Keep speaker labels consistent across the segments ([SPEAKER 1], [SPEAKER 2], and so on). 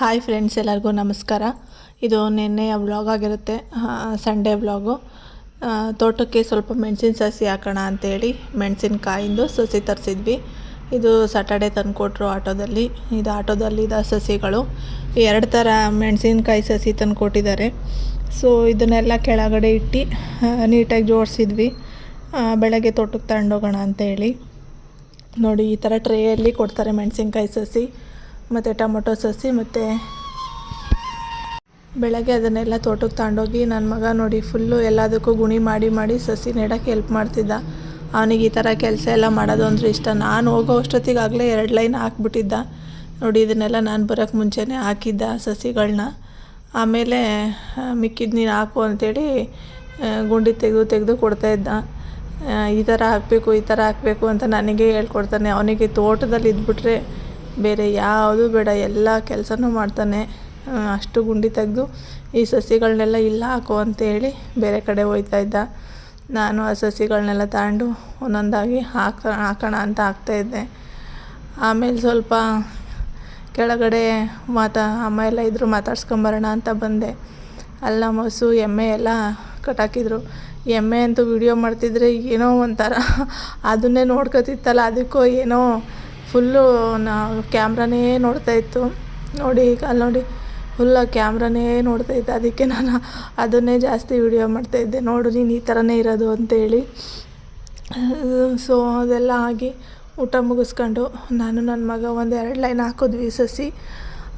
[SPEAKER 1] Hi friends ಎಲ್ಲರಿಗೂ ನಮಸ್ಕಾರ. ಇದು ನಿನ್ನೆಯ ವ್ಲಾಗ್ ಆಗಿರುತ್ತೆ. ಸಂಡೇ ವ್ಲಾಗು ತೋಟಕ್ಕೆ ಸ್ವಲ್ಪ ಮೆಣಸಿನ ಸಸಿ ಹಾಕೋಣ ಅಂತೇಳಿ ಮೆಣಸಿನಕಾಯಿಂದು ಸಸಿ ತರಿಸಿದ್ವಿ. ಇದು ಸ್ಯಾಟರ್ಡೆ ತಂದುಕೊಟ್ರು ಆಟೋದಲ್ಲಿ. ಇದು ಆಟೋದಲ್ಲಿ ಇದ ಸಸಿಗಳು. ಎರಡು ಥರ ಮೆಣಸಿನಕಾಯಿ ಸಸಿ ತಂದು ಕೊಟ್ಟಿದ್ದಾರೆ. ಸೊ ಇದನ್ನೆಲ್ಲ ಕೆಳಗಡೆ ಇಟ್ಟು ನೀಟಾಗಿ ಜೋಡಿಸಿದ್ವಿ. ಬೆಳಗ್ಗೆ ತೋಟಕ್ಕೆ ತಗೊಂಡೋಗೋಣ ಅಂತೇಳಿ. ನೋಡಿ, ಈ ಥರ ಟ್ರೇಯಲ್ಲಿ ಕೊಡ್ತಾರೆ ಮೆಣಸಿನ್ಕಾಯಿ ಸಸಿ. ಮತ್ತು ಟೊಮೊಟೊ ಸಸಿ ಮತ್ತು ಬೆಳಗ್ಗೆ ಅದನ್ನೆಲ್ಲ ತೋಟಕ್ಕೆ ತಗೊಂಡೋಗಿ ನನ್ನ ಮಗ ನೋಡಿ ಫುಲ್ಲು ಎಲ್ಲದಕ್ಕೂ ಗುಣಿ ಮಾಡಿ ಮಾಡಿ ಸಸಿ ನೆಡೋಕ್ಕೆ ಹೆಲ್ಪ್ ಮಾಡ್ತಿದ್ದ. ಅವನಿಗೆ ಈ ಥರ ಕೆಲಸ ಎಲ್ಲ ಮಾಡೋದು ಅಂದರೆ ಇಷ್ಟ. ನಾನು ಹೋಗೋ ಅಷ್ಟೊತ್ತಿಗಾಗಲೇ ಎರಡು ಲೈನ್ ಹಾಕ್ಬಿಟ್ಟಿದ್ದ. ನೋಡಿ ಇದನ್ನೆಲ್ಲ ನಾನು ಬರೋಕ್ಕೆ ಮುಂಚೆನೇ ಹಾಕಿದ್ದ ಸಸಿಗಳನ್ನ ಆಮೇಲೆ ಮಿಕ್ಕಿದ್ದು ನೀನು ಹಾಕು ಅಂಥೇಳಿ ಗುಂಡಿ ತೆಗೆದು ತೆಗೆದು ಕೊಡ್ತಾಯಿದ್ದ ಈ ಥರ ಹಾಕಬೇಕು, ಈ ಥರ ಹಾಕಬೇಕು ಅಂತ ನನಗೆ ಹೇಳ್ಕೊಡ್ತಾನೆ. ಅವನಿಗೆ ತೋಟದಲ್ಲಿ ಇದ್ಬಿಟ್ರೆ ಬೇರೆ ಯಾವುದು ಬೇಡ, ಎಲ್ಲ ಕೆಲಸನೂ ಮಾಡ್ತಾನೆ. ಅಷ್ಟು ಗುಂಡಿ ತೆಗೆದು ಈ ಸಸಿಗಳನ್ನೆಲ್ಲ ಇಲ್ಲ ಹಾಕೋ ಅಂತೇಳಿ ಬೇರೆ ಕಡೆ ಹೋಯ್ತಾ ಇದ್ದ. ನಾನು ಆ ಸಸಿಗಳನ್ನೆಲ್ಲ ತಗೊಂಡು ಒಂದೊಂದಾಗಿ ಹಾಕ, ಹಾಕೋಣ ಅಂತ ಹಾಕ್ತಾಯಿದ್ದೆ ಆಮೇಲೆ ಸ್ವಲ್ಪ ಕೆಳಗಡೆ ಮಾತಾ, ಅಮ್ಮ ಎಲ್ಲ ಇದ್ದರು ಮಾತಾಡ್ಸ್ಕೊಂಬರೋಣ ಅಂತ ಬಂದೆ. ಅಲ್ಲ ಮೊಸು, ಎಮ್ಮೆ ಎಲ್ಲ ಕಟ್ಟಾಕಿದ್ರು. ಎಮ್ಮೆ ಅಂತೂ ವಿಡಿಯೋ ಮಾಡ್ತಿದ್ರೆ ಏನೋ ಒಂಥರ, ಅದನ್ನೇ ನೋಡ್ಕೊತಿತ್ತಲ್ಲ, ಅದಕ್ಕೂ ಏನೋ ಫುಲ್ಲು ನಾ ಕ್ಯಾಮ್ರಾನೇ ನೋಡ್ತಾ ಇತ್ತು. ನೋಡಿ ಈಗ ಅಲ್ಲಿ ನೋಡಿ ಫುಲ್ಲ ಕ್ಯಾಮ್ರಾನೇ ನೋಡ್ತಾ ಇದ್ದೆ. ಅದಕ್ಕೆ ನಾನು ಅದನ್ನೇ ಜಾಸ್ತಿ ವಿಡಿಯೋ ಮಾಡ್ತಾಯಿದ್ದೆ ನೋಡು, ನೀನು ಈ ಥರನೇ ಇರೋದು ಅಂತೇಳಿ ಸೊ, ಅದೆಲ್ಲ ಆಗಿ ಊಟ ಮುಗಿಸ್ಕೊಂಡು ನಾನು ನನ್ನ ಮಗ ಒಂದು ಎರಡು ಲೈನ್ ಹಾಕಿದ್ವಿ ಸಸಿ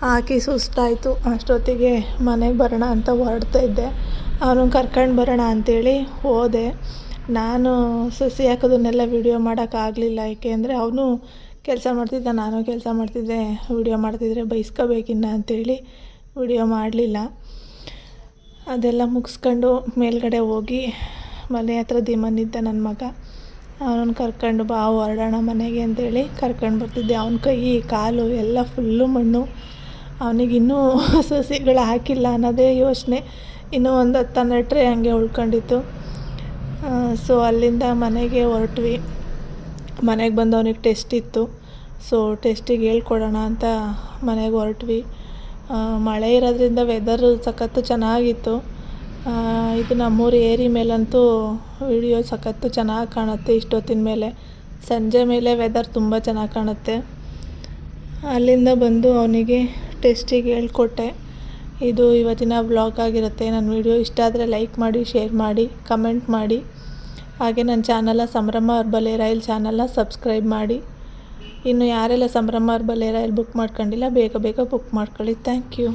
[SPEAKER 1] ಹಾಕಿ ಸುಸ್ತಾಯಿತು. ಅಷ್ಟೊತ್ತಿಗೆ ಮನೆಗೆ ಬರೋಣ ಅಂತ ಹೊರಡ್ತಾ ಇದ್ದೆ. ಅವನು ಕರ್ಕೊಂಡು ಬರೋಣ ಅಂಥೇಳಿ ಹೋದೆ. ನಾನು ಸಸಿ ಹಾಕೋದನ್ನೆಲ್ಲ ವೀಡಿಯೋ ಮಾಡೋಕ್ಕಾಗಲಿಲ್ಲ ಏಕೆಂದರೆ ಅವನು ಕೆಲಸ ಮಾಡ್ತಿದ್ದ, ನಾನು ಕೆಲಸ ಮಾಡ್ತಿದ್ದೆ, ವಿಡಿಯೋ ಮಾಡ್ತಿದ್ರೆ ಬೈಸ್ಕೋಬೇಕಿನ್ನ ಅಂಥೇಳಿ ವಿಡಿಯೋ ಮಾಡಲಿಲ್ಲ. ಅದೆಲ್ಲ ಮುಗಿಸ್ಕೊಂಡು ಮೇಲ್ಗಡೆ ಹೋಗಿ ಮನೆ ಹತ್ರ ದಿಮನಿದ್ದ ನನ್ನ ಮಗ, ಅವನನ್ನು ಕರ್ಕೊಂಡು ಬಾ, ಹೊರಡೋಣ ಮನೆಗೆ ಅಂತೇಳಿ ಕರ್ಕೊಂಡು ಬರ್ತಿದ್ದೆ. ಅವನ ಕೈ, ಕಾಲು ಎಲ್ಲ ಫುಲ್ಲು ಮಣ್ಣು. ಅವನಿಗಿನ್ನೂ ಸಸಿಗಳು ಹಾಕಿಲ್ಲ ಅನ್ನೋದೇ ಯೋಚನೆ. ಇನ್ನೂ ಒಂದು ಹತ್ತು ಹನ್ನೆರಡು ಟ್ರೇ ಹಂಗೆ ಉಳ್ಕೊಂಡಿತ್ತು. ಸೊ ಅಲ್ಲಿಂದ ಮನೆಗೆ ಹೊರಟ್ವಿ. ಮನೆಗೆ ಬಂದು ಅವನಿಗೆ ಟೆಸ್ಟ್ ಇತ್ತು ಸೊ ಟೆಸ್ಟಿಗೆ ಹೇಳ್ಕೊಡೋಣ ಅಂತ ಮನೆಗೆ ಹೊರಟ್ವಿ. ಮಳೆ ಇರೋದ್ರಿಂದ ವೆದರ್ ಸಖತ್ತು ಚೆನ್ನಾಗಿತ್ತು. ಇದು ನಮ್ಮೂರು ಏರಿ ಮೇಲಂತೂ ವಿಡಿಯೋ ಸಖತ್ತು ಚೆನ್ನಾಗಿ ಕಾಣುತ್ತೆ ಇಷ್ಟೊತ್ತಿನ ಮೇಲೆ. ಸಂಜೆ ಮೇಲೆ ವೆದರ್ ತುಂಬ ಚೆನ್ನಾಗಿ ಕಾಣುತ್ತೆ. ಅಲ್ಲಿಂದ ಬಂದು ಅವನಿಗೆ ಟೆಸ್ಟಿಗೆ ಹೇಳ್ಕೊಟ್ಟೆ. ಇದು ಇವತ್ತಿನ ಬ್ಲಾಗ್ ಆಗಿರುತ್ತೆ. ನನ್ನ ವಿಡಿಯೋ ಇಷ್ಟ ಆದರೆ ಲೈಕ್ ಮಾಡಿ ಶೇರ್ ಮಾಡಿ ಕಮೆಂಟ್ ಮಾಡಿ. ಹಾಗೆ ನನ್ನ ಚಾನಲ ಸಂಭ್ರಮ ಅರ್ಬಲ್ ಏರ್ ಚಾನಲ್ನ ಸಬ್ಸ್ಕ್ರೈಬ್ ಮಾಡಿ. ಇನ್ನು ಯಾರೆಲ್ಲ ಸಂಭ್ರಮ ಅರ್ಬಲೆ ಏರ್ ಬುಕ್ ಮಾಡ್ಕೊಂಡಿಲ್ಲ, ಬೇಗ ಬೇಗ ಬುಕ್ ಮಾಡ್ಕೊಳ್ಳಿ. Thank you